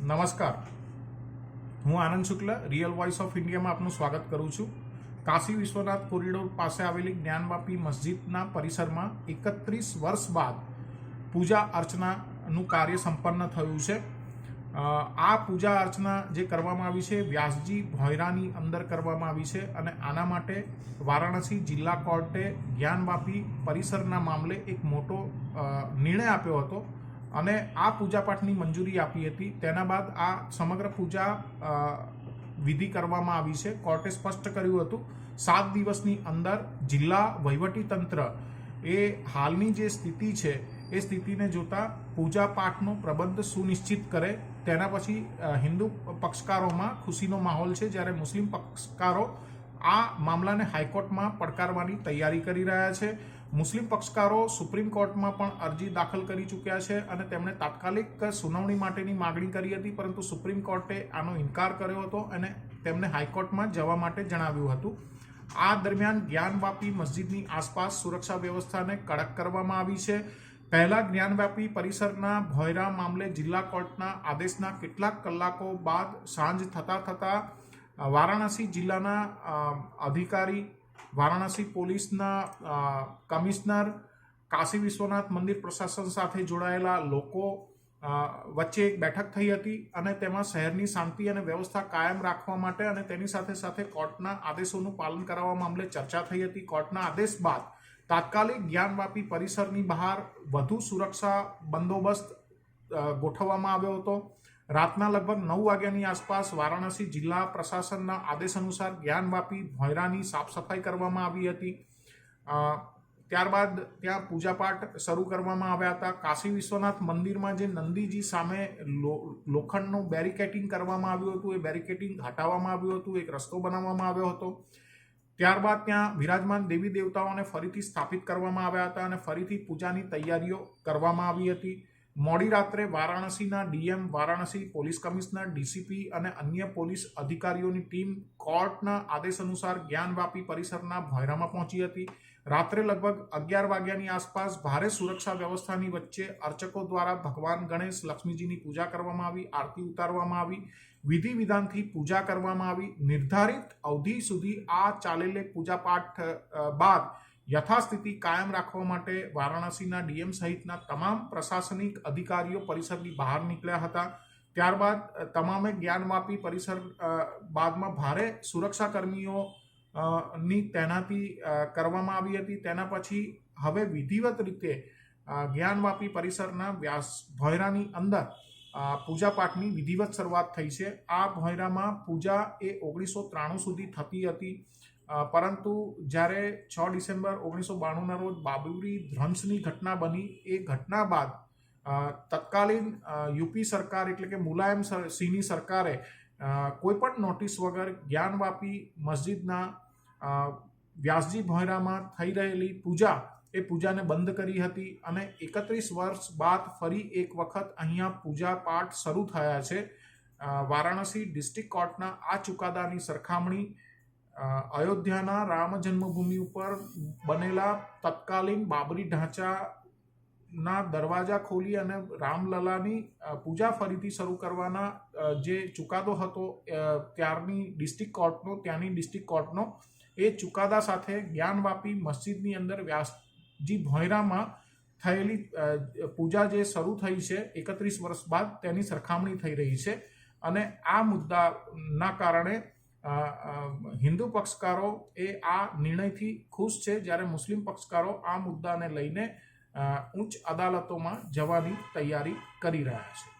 નમસ્કાર. હું Anand Shukla real voice of ઇન્ડિયામાં આપનું સ્વાગત કરું છું. કાશી વિશ્વનાથ કોરિડોર પાસે આવેલી જ્ઞાનવાપી મસ્જિદના પરિસરમાં એકત્રીસ વર્ષ બાદ પૂજા અર્ચનાનું કાર્ય સંપન્ન થયું છે. આ પૂજા અર્ચના જે કરવામાં આવી છે, વ્યાસજી ભોયરાની અંદર કરવામાં આવી છે અને આના માટે વારાણસી જિલ્લા કોર્ટે જ્ઞાનવાપી પરિસરના મામલે એક મોટો નિર્ણય આપ્યો હતો. અને આ પૂજાપાઠની મંજૂરી આપી હતી. તેના બાદ આ સમગ્ર પૂજા વિધિ કરવામાં આવી છે. કોર્ટે સ્પષ્ટ કર્યું હતું, સાત દિવસની અંદર જિલ્લા વહીવટી તંત્ર એ હાલની જે સ્થિતિ છે, એ સ્થિતિને જોતા પૂજા પાઠનો પ્રબંધ સુનિશ્ચિત કરે. તેના પછી હિન્દુ પક્ષકારોમાં ખુશીનો માહોલ છે. જ્યારે મુસ્લિમ પક્ષકારો આ મામલાને હાઈકોર્ટમાં પડકારવાની તૈયારી કરી રહ્યા છે. મુસ્લિમ પક્ષકારો સુપ્રીમ કોર્ટમાં પણ અરજી દાખલ કરી ચૂક્યા છે અને તેમણે તાત્કાલિક સુનાવણી માટેની માગણી કરી હતી, પરંતુ સુપ્રીમ કોર્ટે આનો ઇનકાર કર્યો હતો અને તેમને હાઈકોર્ટમાં જવા માટે જણાવ્યું હતું. આ દરમિયાન જ્ઞાનવાપી મસ્જિદની આસપાસ સુરક્ષા વ્યવસ્થાને કડક કરવામાં આવી છે. પહેલા જ્ઞાનવ્યાપી પરિસરના ભોયરા મામલે જિલ્લા કોર્ટના આદેશના કેટલાક કલાકો બાદ સાંજ થતા થતા વારાણસી જિલ્લાના અધિકારી વારાણસી પોલીસના કમિશનર કાશી વિશ્વનાથ મંદિર પ્રશાસન સાથે જોડાયેલા લોકો વચ્ચે એક બેઠક થઈ હતી અને તેમાં શહેરની શાંતિ અને વ્યવસ્થા કાયમ રાખવા માટે અને તેની સાથે સાથે કોર્ટના આદેશોનું પાલન કરાવવા મામલે ચર્ચા થઈ હતી. કોર્ટના આદેશ બાદ તાત્કાલિક જ્ઞાનવાપી પરિસરની બહાર વધુ સુરક્ષા બંદોબસ્ત ગોઠવવામાં આવ્યો હતો. રાતના લગભગ નવ વાગ્યાની આસપાસ વારાણસી જિલ્લા પ્રશાસનના આદેશ અનુસાર જ્ઞાનવાપી ભોયરાની સાફ સફાઈ કરવામાં આવી હતી. ત્યારબાદ ત્યાં પૂજાપાઠ શરૂ કરવામાં આવ્યા હતા. કાશી વિશ્વનાથ મંદિરમાં જે નંદીજી સામે લોખંડનું બેરિકેટિંગ કરવામાં આવ્યું હતું, એ બેરિકેટિંગ હટાવવામાં આવ્યું હતું, એક રસ્તો બનાવવામાં આવ્યો હતો. ત્યારબાદ ત્યાં વિરાજમાન દેવી દેવતાઓને ફરીથી સ્થાપિત કરવામાં આવ્યા હતા અને ફરીથી પૂજાની તૈયારીઓ કરવામાં આવી હતી. મોડી રાત્રે વારાણસીના DM, Varanasi police commissioner, DCP અને અન્ય પોલીસ અધિકારીઓની ટીમ કોર્ટના આદેશ અનુસાર જ્ઞાનવાપી પરિસરના ભોયરામાં પહોંચી હતી. રાત્રે લગભગ અગિયાર વાગ્યાની આસપાસ ભારે સુરક્ષા વ્યવસ્થાની વચ્ચે અર્ચકો દ્વારા ભગવાન ગણેશ લક્ષ્મીજીની પૂજા કરવામાં આવી, આરતી ઉતારવામાં આવી, વિધિ વિધાનથી પૂજા કરવામાં આવી. નિર્ધારિત અવધિ સુધી આ ચાલેલે પૂજાપાઠ બાદ યથાસ્થિતિ કાયમ રાખવા માટે વારાણસીના ડીએમ સહિતના તમામ પ્રશાસનિક અધિકારીઓ પરિસરની બહાર નીકળ્યા હતા. ત્યારબાદ તમામે જ્ઞાનવાપી પરિસર બાદમાં ભારે સુરક્ષા કર્મીઓ ની તૈનાતી કરવામાં આવી હતી. તેના પછી હવે વિધિવત રીતે જ્ઞાનવાપી પરિસરના વ્યાસ, ભોયરાની અંદર પૂજાપાઠની વિધિવત શરૂઆત થઈ છે. આ ભોયરામાં પૂજા એ ઓગણીસો ત્રાણું સુધી થતી હતી. પરંતુ જ્યારે છ ડિસેમ્બર ઓગણીસો બાણુંના રોજ બાબુરી ધ્વંસની ઘટના બની, એ ઘટના બાદ તત્કાલીન યુપી સરકાર એટલે કે મુલાયમ સિંહની સરકારે કોઈપણ નોટિસ વગર જ્ઞાનવાપી મસ્જિદના વ્યાસજી ભોયરામાં થઈ રહેલી પૂજા, એ પૂજાને બંધ કરી હતી અને એકત્રીસ વર્ષ બાદ ફરી એક વખત અહીંયા પૂજા પાઠ શરૂ થયા છે. વારાણસી ડિસ્ટ્રિક્ટ કોર્ટના આ ચુકાદાની સરખામણી અયોધ્યાના રામ જન્મભૂમિ ઉપર બનેલા તત્કાલીન બાબરી ઢાંચાના દરવાજા ખોલી અને રામલલાની પૂજા ફરીથી શરૂ કરવાના જે ચુકાદો હતો ત્યારની ડિસ્ટ્રિક્ટ કોર્ટનો, ત્યાંની ડિસ્ટ્રિક્ટ કોર્ટનો, એ ચુકાદા સાથે જ્ઞાનવાપી મસ્જિદની અંદર વ્યાસજી ભોયરામાં થયેલી પૂજા જે શરૂ થઈ છે, એકત્રીસ વર્ષ બાદ તેની સરખામણી થઈ રહી છે. અને આ મુદ્દાના કારણે હિન્દુ પક્ષકારો એ આ નિર્ણયથી ખુશ છે જ્યારે મુસ્લિમ પક્ષકારો આ મુદ્દાને લઈને ઉચ્ચ અદાલતોમાં જવાની તૈયારી કરી રહ્યા છે.